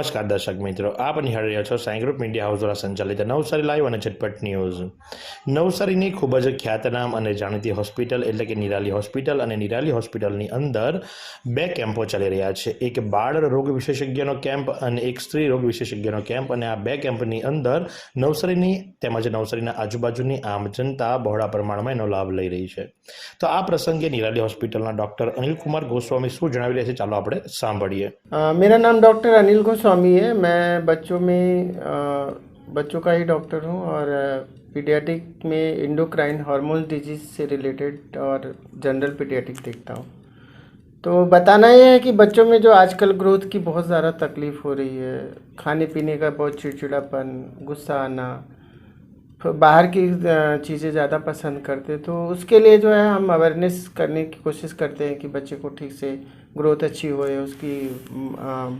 નમસ્કાર દર્શક મિત્રો, આપ નિહાળી રહ્યા છો સાંઈ ગ્રુપ મીડિયા હાઉસ દ્વારા સંચાલિત નવસારી લાઈવ અને ઝટપટ ન્યૂઝ. નવસારીની ખૂબ જ ખ્યાતનામ અને જાણીતી હોસ્પિટલ એટલે કે નિરાલી હોસ્પિટલ અને નિરાલી હોસ્પિટલની અંદર બે કેમ્પો ચાલી રહ્યા છે. એક બાળ રોગ વિશેષજ્ઞનો કેમ્પ અને એક સ્ત્રી રોગ વિશેષજ્ઞનો કેમ્પ અને આ બે કેમ્પની અંદર નવસારીની તેમજ નવસારીના આજુબાજુની આમ જનતા બહોળા પ્રમાણમાં એનો લાભ લઈ રહી છે. તો આ પ્રસંગે નિરાલી હોસ્પિટલના ડૉક્ટર અનિલ કુમાર ગોસ્વામી શું જણાવી રહ્યા છે ચાલો આપણે સાંભળીએ. મેરા નામ ડોક્ટર અનિલ ગોસ્વામી गोस्वामी है। मैं बच्चों में बच्चों का ही डॉक्टर हूँ और पीडियाटिक में इंडोक्राइन हार्मोन डिज़ीज़ से रिलेटेड और जनरल पीडियाटिक देखता हूँ। तो बताना ये है कि बच्चों में जो आजकल ग्रोथ की बहुत ज़्यादा तकलीफ़ हो रही है, खाने पीने का बहुत चिड़चिड़ापन, गुस्सा आना बाहर की चीज़ें ज़्यादा पसंद करते तो उसके लिए जो है हम अवेयरनेस करने की कोशिश करते हैं कि बच्चे को ठीक से ग्रोथ अच्छी हो उसकी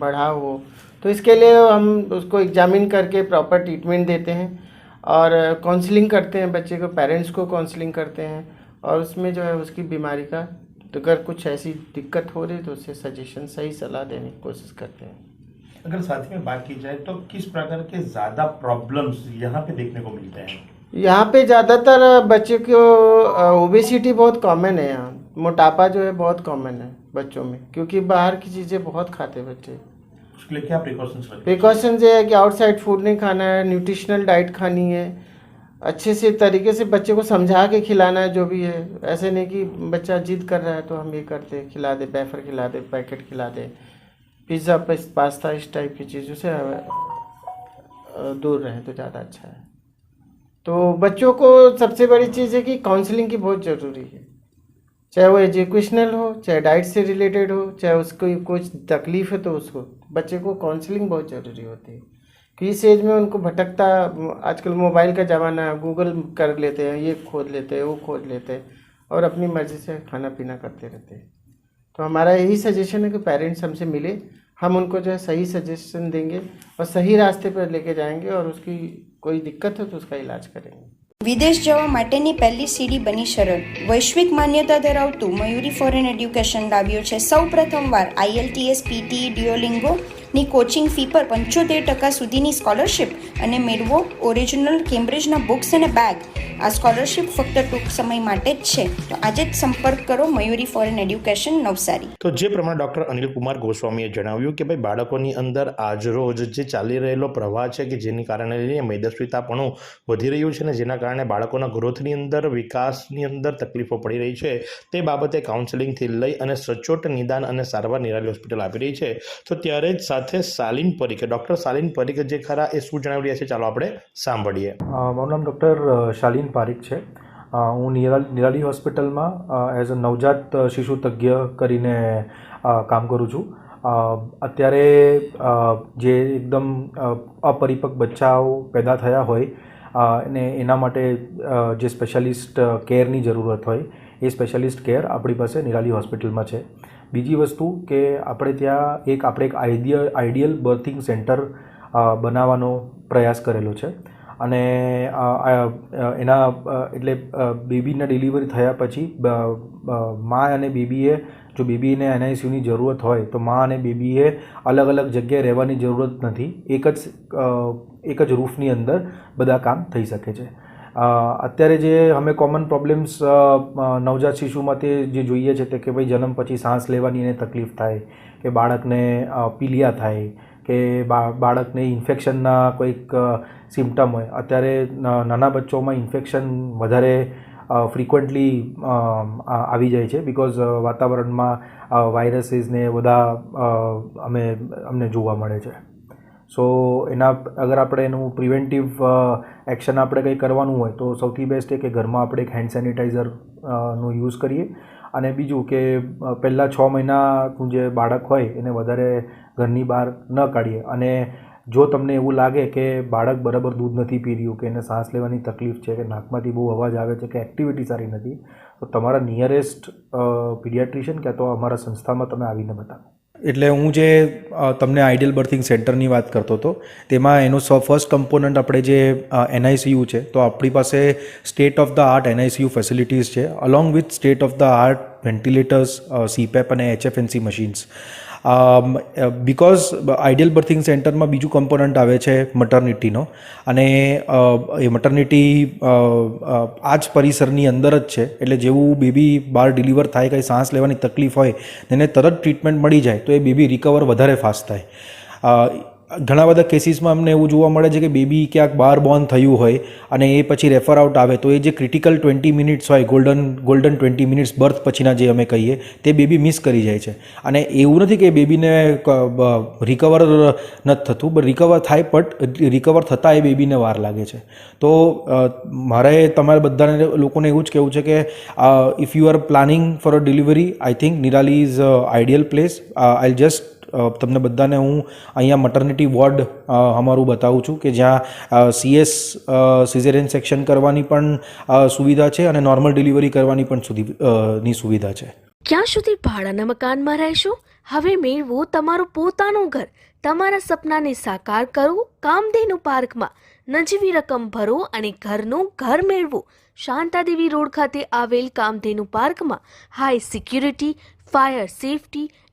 बढ़ाव हो। तो इसके लिए हम उसको एग्जामिन करके प्रॉपर ट्रीटमेंट देते हैं और काउंसलिंग करते हैं बच्चे को पेरेंट्स को काउंसलिंग करते हैं और उसमें जो है उसकी बीमारी का तो अगर कुछ ऐसी दिक्कत हो रही तो उससे सजेशन सही सलाह देने की कोशिश करते हैं। अगर साथ में बात की जाए तो किस प्रकार के ज़्यादा प्रॉब्लम्स यहाँ पे देखने को मिलते हैं? यहाँ पे ज़्यादातर बच्चे को ओबेसिटी बहुत कॉमन है यहाँ। मोटापा जो है बहुत कॉमन है बच्चों में क्योंकि बाहर की चीज़ें बहुत खाते बच्चे। उसके लिए क्या प्रिकॉशंस रखते प्रिकॉशन ये है कि आउटसाइड फ़ूड नहीं खाना है न्यूट्रिशनल डाइट खानी है। अच्छे से तरीके से बच्चे को समझा के खिलाना है जो भी है। ऐसे नहीं कि बच्चा जिद कर रहा है तो हम ये करते खिला दे बैफर खिला दे पैकेट खिला दे। पिज़्ज़ा पास्ता इस टाइप की चीज़ों से दूर रहें तो ज़्यादा अच्छा है। तो बच्चों को सबसे बड़ी चीज़ है कि काउंसलिंग की बहुत ज़रूरी है। चाहे वो एजुकेशनल हो, चाहे डाइट से रिलेटेड हो, चाहे उसको कुछ तकलीफ़ है तो उसको। बच्चे को काउंसलिंग बहुत ज़रूरी होती है। कि इस एज में उनको भटकता, आजकल मोबाइल का ज़माना है गूगल कर लेते हैं, ये खोद लेते हैं, वो खोद लेते हैं, और अपनी मर्ज़ी से खाना पीना करते रहते हैं। तो हमारा यही सजेशन है कि पेरेंट्स हमसे मिले हम उनको जो है सही सजेशन देंगे और सही रास्ते पर लेके जाएंगे और उसकी कोई दिक्कत हो तो उसका इलाज करेंगे વિદેશ જવા માટેની પહેલી સીડી બની સરળ વૈશ્વિક માન્યતા ધરાવતું મયુરી ફોરેન એડ્યુકેશન લાવ્યો છે સૌ પ્રથમવાર આઈએલટીએસ પીટી ડિયોલિંગોની કોચિંગ ફી પર પંચોતેર ટકા સુધીની સ્કોલરશિપ અને મેળવો ઓરિજિનલ કેમ્બ્રિજના બુક્સ અને બેગ આ સ્કોલરશિપ ફક્ત ટૂંક સમય માટે જ છે. તો આજે જ સંપર્ક કરો મયુરી ફોરેન એડ્યુકેશન નવસારી. તો જે પ્રમાણે ડૉક્ટર અનિલ કુમાર ગોસ્વામીએ જણાવ્યું કે ભાઈ, બાળકોની અંદર આજરોજ જે ચાલી રહેલો પ્રવાહ છે કે જેની કારણે લઈને મેદસ્વીતાપણું વધી રહ્યું છે ને જેના કારણે બાળકોના ગ્રોથની અંદર, વિકાસની અંદર તકલીફો પડી રહી છે, તે બાબતે કાઉન્સેલિંગથી લઈ અને સચોટ નિદાન અને સારવાર નિરાલી હોસ્પિટલ આપી રહી છે. તો ત્યારે જ સાથે સાલિન પરીખે, ડૉક્ટર સાલિન પરીખે જે ખરા એ શું જણાવી રહ્યા છે, ચાલો આપણે સાંભળીએ. મારું નામ ડૉક્ટર શાલિન પારીખ છે. હું નિરાલ, નિરાલી હોસ્પિટલમાં એઝ અ નવજાત શિશુ તજ્ઞ કરીને કામ કરું છું. અત્યારે જે એકદમ અપરિપક્વ બચ્ચાઓ પેદા થયા હોય અને એના માટે જે સ્પેશિયાલિસ્ટ કેરની જરૂરત હોય, એ સ્પેશિયાલિસ્ટ કેર આપણી પાસે નિરાલી હોસ્પિટલમાં છે. બીજી વસ્તુ કે આપણે ત્યાં એક, આપણે એક આઈડિયલ આઈડિયલ બર્થિંગ સેન્ટર બનાવવાનો પ્રયાસ કરેલો છે. અને એના એટલે બેબીના ડિલિવરી થયા પછી મા અને બેબીએ, જો બેબીને એનઆઈસીયુની જરૂરત હોય, તો મા અને બેબીએ અલગ અલગ જગ્યાએ રહેવાની જરૂરત નથી. એક જ એક જ રૂફની અંદર બધા કામ થઈ શકે છે. અત્યારે જે અમે કોમન પ્રોબ્લેમ્સ નવજાત શિશુમાં જે જોઈએ છે તે કે ભાઈ જન્મ પછી શ્વાસ લેવાની એને તકલીફ થાય, કે બાળકને પીલિયા થાય, કે બાળકને ઇન્ફેક્શનના કોઈક સિમ્ટમ હોય. અત્યારે નાના બચ્ચોમાં ઇન્ફેક્શન વધારે ફ્રિકવન્ટલી આવી જાય છે બિકોઝ વાતાવરણમાં વાયરસીસને બધા અમે, અમને જોવા મળે છે. સો એના, અગર આપણે એનું પ્રિવેન્ટિવ એક્શન આપણે કંઈ કરવાનું હોય, તો સૌથી બેસ્ટ એ કે ઘરમાં આપણે એક હેન્ડ સેનિટાઈઝર નો યુઝ કરીએ. અને બીજું કે પહેલાં છ મહિનાનું જે બાળક હોય, એને વધારે ઘરની બહાર ન કાઢીએ. અને જો તમને એવું લાગે કે બાળક બરાબર દૂધ નથી પી રહ્યું, કે એને શ્વાસ લેવાની તકલીફ છે, કે નાકમાંથી બહુ અવાજ આવે છે, કે એક્ટિવિટી સારી નથી, તો તમારા નિયરેસ્ટ પીડિયાટ્રિશિયન કે તો અમારા સંસ્થામાં તમે આવીને બતાવો. એટલે હું જે તમને આઈડિયલ બર્થિંગ સેન્ટરની વાત કરતો હતો, તેમાં એનો સ ફર્સ્ટ કમ્પોનન્ટ આપણે જે એનઆઈસીયુ છે, તો આપણી પાસે state of the art NICU facilities છે along with state of the art ventilators CPAP અને HFNC machines because ideal birthing સેન્ટરમાં બીજું કમ્પોનન્ટ આવે છે મટર્નિટીનો અને એ મટર્નિટી આ જ પરિસરની અંદર જ છે. એટલે જેવું બેબી બહાર ડિલિવર થાય, કંઈ શ્વાસ લેવાની તકલીફ હોય તેને તરત ટ્રીટમેન્ટ મળી જાય, તો એ બેબી રિકવર વધારે ફાસ્ટ થાય. ઘણા બધા કેસીસમાં અમને એવું જોવા મળે છે કે બેબી ક્યાંક બહાર બોર્ન થયું હોય અને એ પછી રેફર આઉટ આવે, તો એ જે ક્રિટિકલ ટ્વેન્ટી મિનિટ્સ હોય golden golden twenty minutes birth પછીના જે અમે કહીએ, તે બેબી મિસ કરી જાય છે. અને એવું નથી કે બેબીને રિકવર નથી થતું બટ રિકવર થાય બટ રિકવર થતાં એ બેબીને વાર લાગે છે. તો મારે તમારે બધાને લોકોને એવું જ કહેવું છે કે if you are planning for a delivery I think Nirali is ideal place I just તમને બધાને હું અહીંયા મટર્નિટી વોર્ડ અમારું બતાવું છું કે જ્યાં સીએસ સિઝેરિયન સેક્શન કરવાની પણ સુવિધા છે અને નોર્મલ ડિલિવરી કરવાની પણ સુધી ની સુવિધા છે. ક્યાં સુધી ભાડાના મકાનમાં રહેશો? હવે મેળવો તમારું પોતાનું ઘર. તમારા સપનાને સાકાર કરો, કામધેનુ પાર્કમાં. નજીવી રકમ ભરો અને ઘરનું ઘર મેળવો. શાંતાદેવી રોડ ખાતે આવેલ કામધેનુ પાર્કમાં high security fire safety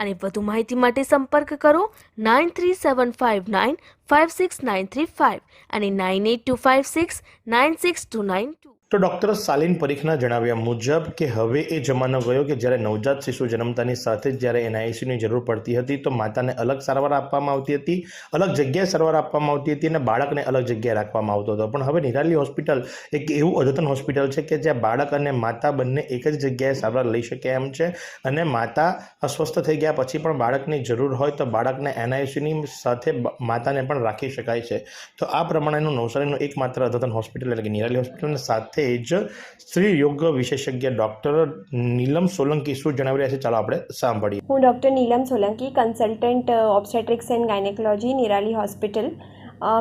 અને વધુ માહિતી માટે સંપર્ક કરો nine three seven five nine five six nine three five અને nine eight two five six nine six two nine two તો ડૉક્ટર સાલિન પરીખના જણાવ્યા મુજબ કે હવે એ જમાનો ગયો કે જ્યારે નવજાત શિશુ જન્મતાની સાથે જ જ્યારે એનઆઈસીની જરૂર પડતી હતી તો માતાને અલગ સારવાર આપવામાં આવતી હતી, અલગ જગ્યાએ સારવાર આપવામાં આવતી હતી અને બાળકને અલગ જગ્યાએ રાખવામાં આવતો હતો. પણ હવે નિરાલી હોસ્પિટલ એક એવું અદ્યતન હોસ્પિટલ છે કે જ્યાં બાળક અને માતા બંને એક જ જગ્યાએ સારવાર લઈ શકે એમ છે અને માતા અસ્વસ્થ થઈ ગયા પછી પણ બાળકની જરૂર હોય તો બાળકને એનઆઈસીની સાથે માતાને પણ રાખી શકાય છે. તો આ પ્રમાણેનું નવસારીનું એકમાત્ર અદ્યતન હોસ્પિટલ એટલે કે નિરાલી હોસ્પિટલને સાથે જ સ્ત્રી યોગ વિશેષજ્ઞ ડૉક્ટર નીલમ સોલંકી શું જણાવી રહ્યા છે? ચાલો આપણે સાંભળીએ. હું doctor Neelam Solanki, consultant obstetrics and gynaecology, Nirali hospital.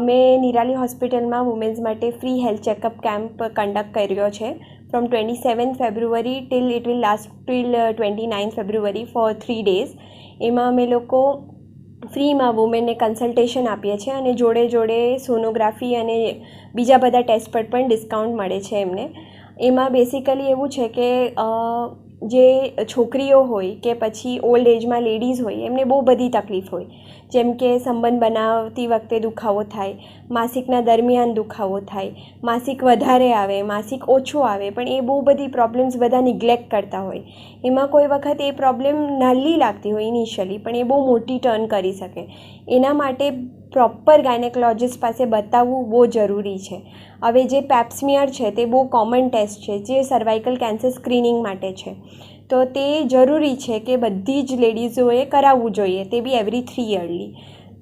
મેં નિરાલી હોસ્પિટલમાં વુમેન્સ માટે free health checkup camp conduct કર્યો છે from twenty seven February till it will last till twenty nine February for three days. એમાં અમે લોકો ફ્રીમાં વુમેનને કન્સલ્ટેશન આપીએ છીએ અને જોડે જોડે સોનોગ્રાફી અને બીજા બધા ટેસ્ટ પર પણ ડિસ્કાઉન્ટ મળે છે એમને. એમાં બેસિકલી એવું છે કે જે છોકરીઓ હોય કે પછી ઓલ્ડ એજમાં લેડીઝ હોય, એમને બહુ બધી તકલીફ હોય. જેમ કે સંબંધ બનાવતી વખતે દુખાવો થાય માસિકના દરમિયાન દુખાવો થાય, માસિક વધારે આવે, માસિક ઓછું આવે, પણ એ બહુ બધી પ્રોબ્લેમ્સ બધા નિગ્લેક્ટ કરતા હોય. એમાં કોઈ વખત એ પ્રોબ્લેમ નાલી લાગતી હોય ઇનિશિયલી પણ એ બહુ મોટી ટર્ન કરી શકે. એના માટે પ્રોપર ગાયનેકોલોજીસ્ટ પાસે બતાવવું બહુ જરૂરી છે. હવે જે પેપ્સમિયર છે તે બહુ કોમન ટેસ્ટ છે, જે સર્વાઇકલ કેન્સર સ્ક્રીનિંગ માટે છે. તો તે જરૂરી છે કે બધી જ લેડીઝોએ કરાવવું જોઈએ, તે બી એવરી થ્રી યરલી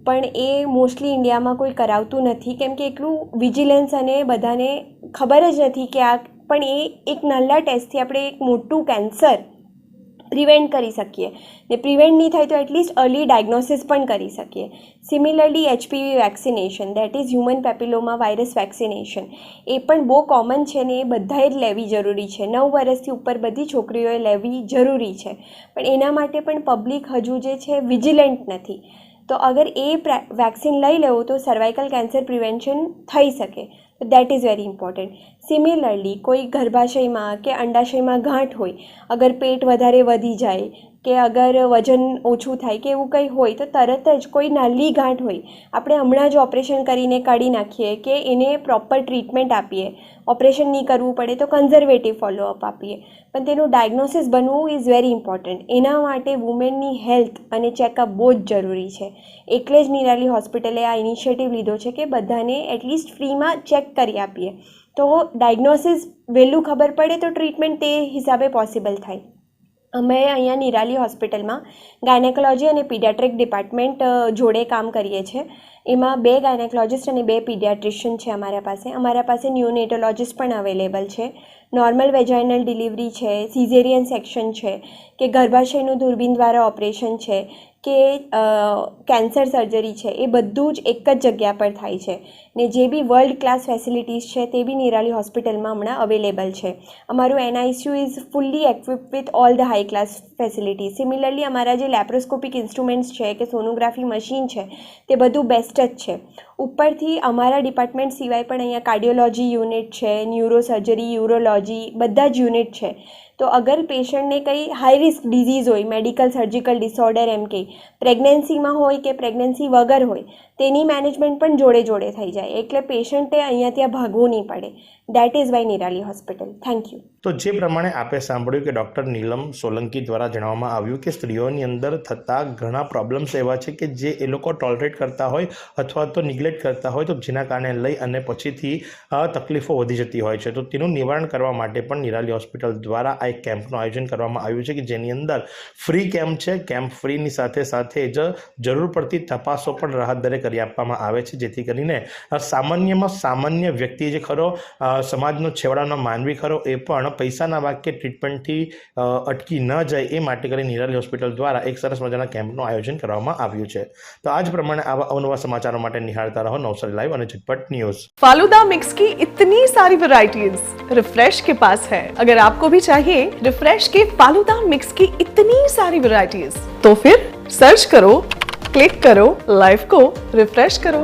પણ એ મોસ્ટલી ઇન્ડિયામાં કોઈ કરાવતું નથી. કેમ કે એટલું વિજિલન્સ અને બધાને ખબર જ નથી કે આ, પણ એ એક નાના ટેસ્ટથી આપણે એક મોટું કેન્સર પ્રિવેન્ટ કરી શકીએ. ને પ્રિવેન્ટ નહીં થાય તો એટલીસ્ટ અર્લી ડાયગ્નોસિસ પણ કરી શકીએ. Similarly HPV vaccination that is human papilloma virus vaccination એ પણ બહુ કોમન છે ને એ બધાએ જ લેવી જરૂરી છે. નવ વર્ષથી ઉપર બધી છોકરીઓએ લેવી જરૂરી છે. પણ એના માટે પણ પબ્લિક હજુ જે છે વિજિલન્ટ નથી. તો અગર એ વેક્સિન લઈ લેવું તો સર્વાઇકલ કેન્સર પ્રિવેન્શન થઈ શકે. That is very important similarly કોઈ ગર્ભાશયમાં કે અંડાશયમાં ગાંઠ હોય, અગર પેટ વધારે વધી જાય કે અગર વજન ઓછું થાય કે એવું કંઈ હોય, તો તરત જ કોઈ નાની ગાંઠ હોય. આપણે હમણાં જ ઓપરેશન કરીને કાઢી નાખીએ કે એને પ્રોપર ટ્રીટમેન્ટ આપીએ. ઓપરેશન નહીં કરવું પડે તો કન્ઝર્વેટિવ ફોલોઅપ આપીએ. પણ તેનું ડાયગ્નોસિસ બનવું ઇઝ વેરી ઇમ્પોર્ટન્ટ એના માટે વુમેનની હેલ્થ અને ચેકઅપ બહુ જ જરૂરી છે. એટલે જ નિરાલી હોસ્પિટલે આ ઇનિશિયેટિવ લીધો છે કે બધાને એટલીસ્ટ ફ્રીમાં ચેક કરી આપીએ. તો ડાયગ્નોસિસ વહેલું ખબર પડે તો ટ્રીટમેન્ટ તે હિસાબે પોસિબલ થાય. અમે અહીંયા નિરાલી હોસ્પિટલમાં ગાયનેકોલોજી અને પીડિયાટ્રિક ડિપાર્ટમેન્ટ જોડે કામ કરીએ છીએ. એમાં બે ગાયનેકોલોજિસ્ટ અને બે પીડિયાટ્રિશિયન છે અમારા પાસે. અમારા પાસે ન્યુનેટોલોજિસ્ટ પણ અવેલેબલ છે. નોર્મલ વેજાઇનલ ડિલિવરી છે સિઝેરિયન સેક્શન છે, કે ગર્ભાશયનું દૂરબીન દ્વારા ઓપરેશન છે કે કેન્સર સર્જરી છે, એ બધું જ એક જ જગ્યા પર થાય છે. ને જે બી વર્લ્ડ ક્લાસ ફેસિલિટીઝ છે, તે બી નિરાલી હોસ્પિટલમાં હમણાં અવેલેબલ છે. અમારું NICU is fully equipped with all the high class facilities similarly અમારા જે લેપ્રોસ્કોપિક ઇન્સ્ટ્રુમેન્ટ્સ છે, કે સોનોગ્રાફી મશીન છે, તે બધું બેસ્ટ જ છે. ઉપરથી અમારા ડિપાર્ટમેન્ટ સિવાય પણ અહીંયા કાર્ડિયોલોજી યુનિટ છે, ન્યુરોસર્જરી, યુરોલોજી બધા જ યુનિટ છે. તો અગર પેશન્ટને કંઈ હાઈ રિસ્ક ડિઝીઝ હોય મેડિકલ સર્જિકલ ડિસઓર્ડર એમ કે પ્રેગ્નન્સીમાં હોય કે પ્રેગ્નન્સી વગર હોય, તેની મેનેજમેન્ટ પણ જોડે જોડે થઈ જાય. એટલે પેશન્ટે અહીંયા ત્યાં ભાગવું નહીં પડે. That is why Nirali hospital thank you તો જે પ્રમાણે આપે સાંભળ્યું કે ડૉક્ટર નીલમ સોલંકી દ્વારા જણાવવામાં આવ્યું કે સ્ત્રીઓની અંદર થતા ઘણા પ્રોબ્લેમ્સ એવા છે કે જે એ લોકો ટોલરેટ કરતા હોય અથવા તો નિગ્લેક્ટ કરતા હોય તો જેના કારણે લઈ અને પછીથી તકલીફો વધી જતી હોય છે. તો તેનું નિવારણ કરવા માટે પણ નિરાલી હોસ્પિટલ દ્વારા આ એક કેમ્પનું આયોજન કરવામાં આવ્યું છે કે જેની અંદર ફ્રી કેમ્પ છે. કેમ્પ ફ્રીની સાથે સાથે જ જરૂર પડતી તપાસો પણ રાહત દરે કરી આપવામાં આવે છે. જેથી કરીને સામાન્યમાં સામાન્ય વ્યક્તિ જે ખરો સમાજનો છેવાડાનો માનવી ખરો એ પણ પૈસાના વાક્ય ટ્રીટમેન્ટથી અ, અટકી ન જાય એ માટે કરી નિરાલી હોસ્પિટલ દ્વારા એક સરસ મજાના કેમ્પનું આયોજન કરવામાં આવ્યું છે તો આ જ પ્રમાણે આવા અવનવા સમાચારો માટે નિહાળતા રહો નવસારી લાઈવ અને ઝટપટ ન્યૂઝ फालूदा मिक्स की इतनी सारी वैरायटीज रिफ्रेश के पास है अगर आपको भी चाहिए रिफ्रेश के फालूदा मिक्स की इतनी सारी वैरायटीज तो फिर सर्च करो क्लिक करो लाइफ को रिफ्रेश करो